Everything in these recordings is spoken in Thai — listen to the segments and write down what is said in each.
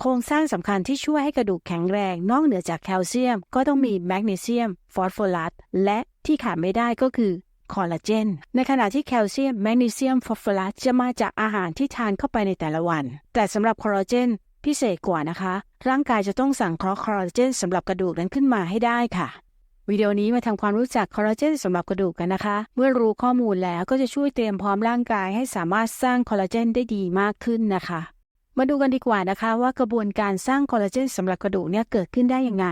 โครงสร้างสำคัญที่ช่วยให้กระดูกแข็งแรง นอกเหนือจากแคลเซียม ก็ต้องมีแมกนีเซียม ฟอสฟอรัส และที่ขาดไม่ได้ก็คือคอลลาเจน ในขณะที่แคลเซียม แมกนีเซียม ฟอสฟอรัส จะมาจากอาหารที่ทานเข้าไปในแต่ละวัน แต่สำหรับคอลลาเจนพิเศษกว่านะคะ ร่างกายจะต้องสั่งเคราะห์คอลลาเจนสำหรับกระดูกนั้นขึ้นมาให้ได้ค่ะ วิดีโอนี้มาทำความรู้จักคอลลาเจนสำหรับกระดูกกันนะคะ เมื่อรู้ข้อมูลแล้วก็จะช่วยเตรียมพร้อมร่างกายให้สามารถสร้างคอลลาเจนได้ดีมากขึ้นนะคะ มาดูกันดีกว่านะคะว่ากระบวนการสร้างคอลลาเจนสำหรับกระดูกเนี่ยเกิดขึ้นได้ยังไง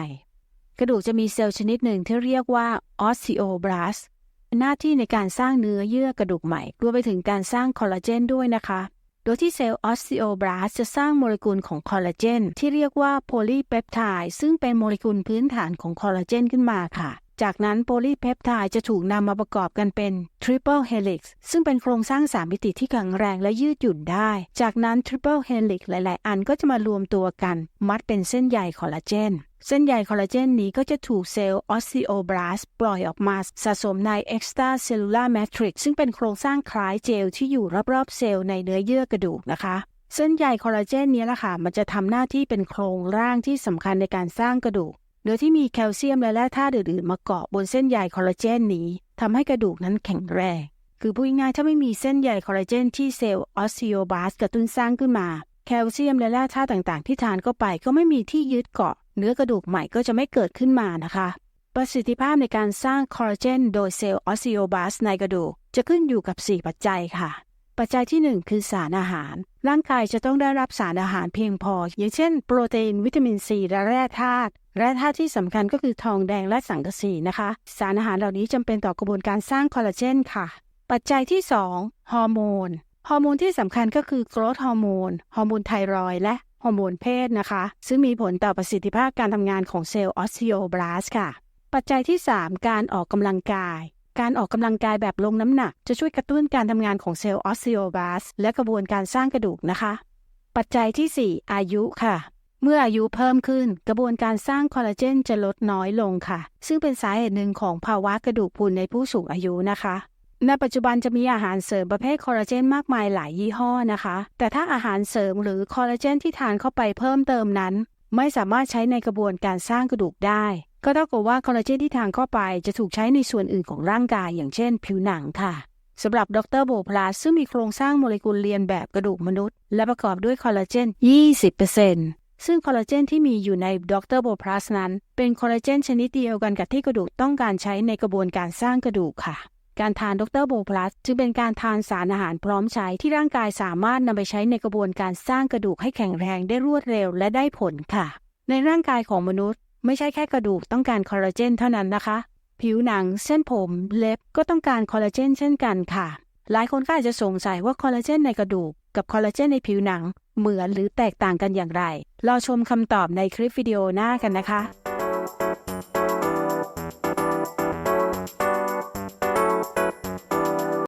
กระดูกจะมีเซลล์ชนิดหนึ่งที่เรียกว่าออสซิโอบลาสหน้าที่ในการสร้างเนื้อเยื่อกระดูกใหม่รวมไปถึงการสร้างคอลลาเจนด้วยนะคะ โดยที่เซลล์ออสซิโอบลาสจะสร้างโมเลกุลของคอลลาเจนที่เรียกว่าโพลีเปปไทด์ซึ่งเป็นโมเลกุลพื้นฐานของคอลลาเจนขึ้นมาค่ะ จากนั้นโพลีเพปไทด์จะถูกนำมาประกอบกันเป็นทริปเปิลเฮลิกซ์ซึ่งเป็นโครงสร้างสามมิติที่แข็งแรงและยืดหยุ่นได้ จากนั้นทริปเปิลเฮลิกซ์หลาย ๆ อันก็จะมารวมตัวกัน มัดเป็นเส้นใยคอลลาเจนเส้นใยคอลลาเจนนี้ก็จะถูกเซลล์ออสซิโอบลาสปล่อยออกมาสะสมใน extracellular matrix ซึ่งเป็นโครงสร้างคล้ายเจลที่อยู่รอบ ๆ เซลล์ในเนื้อเยื่อกระดูกนะคะ เส้นใยคอลลาเจนนี้แหละค่ะ มันจะทำหน้าที่เป็นโครงร่างที่สำคัญในการสร้างกระดูก โดยที่มีแคลเซียมและแร่ธาตุอื่นๆมาเกาะบนเส้นใยคอลลาเจนนี้ทำให้กระดูกนั้นแข็งแรง คือพูดง่ายๆถ้าไม่มีเส้นใยคอลลาเจนที่เซลล์ออสซิโอบาสกระตุ้นสร้างขึ้นมา แคลเซียมและแร่ธาตุต่างๆ ที่ทานเข้าไปก็ไม่มีที่ยึดเกาะ เนื้อกระดูกใหม่ก็จะไม่เกิดขึ้นมานะคะ ประสิทธิภาพในการสร้างคอลลาเจนโดยเซลล์ออสซิโอบาสในกระดูกจะขึ้นอยู่กับ 4 ปัจจัยค่ะ ปัจจัยที่ 1 คือสารอาหาร ร่างกายจะต้องได้รับสารอาหารเพียงพอ อย่างเช่น โปรตีน วิตามินซีและแร่ธาตุ แร่ธาตุที่สำคัญก็คือทองแดงและสังกะสีนะคะ สารอาหารเหล่านี้จำเป็นต่อกระบวนการสร้างคอลลาเจนค่ะ ปัจจัยที่ 2 ฮอร์โมน ฮอร์โมนที่สำคัญก็คือโกรทฮอร์โมน ฮอร์โมนไทรอยและฮอร์โมนเพศนะคะ ซึ่งมีผลต่อประสิทธิภาพการทำงานของเซลล์ออสซิโอบลาสค่ะ ปัจจัยที่ 3 การออกกำลังกาย การออกกำลังกายแบบลงน้ำหนัก จะช่วยกระตุ้นการทำงานของเซลล์ออสซิโอบลาสและกระบวนการสร้างกระดูกนะคะ ปัจจัยที่ 4 อายุค่ะ เมื่ออายุเพิ่มขึ้น กระบวนการสร้างคอลลาเจนจะลดน้อยลงค่ะ ซึ่งเป็นสาเหตุหนึ่งของภาวะกระดูกพรุนในผู้สูงอายุนะคะในปัจจุบันจะมีอาหารเสริมประเภทคอลลาเจนมากมายหลายยี่ห้อนะคะ แต่ถ้าอาหารเสริมหรือคอลลาเจนที่ทานเข้าไปเพิ่มเติมนั้น ไม่สามารถใช้ในกระบวนการสร้างกระดูกได้ ก็เท่ากับว่าคอลลาเจนที่ทานเข้าไปจะถูกใช้ในส่วนอื่นของร่างกาย อย่างเช่น ผิวหนังค่ะสำหรับดรโบพลาซึ่งมีโครงสร้างโมเลกุลเรียนแบบกระดูกมนุษย์ และประกอบด้วยคอลลาเจน 20% ซึ่งคอลลาเจนที่มีอยู่ในดรโบพลาสนั้น เป็นคอลลาเจนชนิดเดียวกันกับที่กระดูกต้องการใช้ในกระบวนการสร้างกระดูกค่ะ การทานดรโบพลัสจึงเป็นการทานสารอาหารพร้อมใช้ที่ร่างกายสามารถนำไปใช้ในกระบวนการสร้างกระดูกให้แข็งแรงได้รวดเร็วและได้ผลค่ะ ในร่างกายของมนุษย์ ไม่ใช่แค่กระดูกต้องการคอลลาเจนเท่านั้นนะคะ ผิวหนังเส้นผมเล็บก็ต้องการคอลลาเจนเช่นกันค่ะ หลายคนก็อาจจะสงสัยว่าคอลลาเจนในกระดูก กับคอลลาเจนในผิวหนัง เหมือนหรือแตกต่างกันอย่างไร รอชมคำตอบในคลิปวิดีโอหน้ากันนะคะ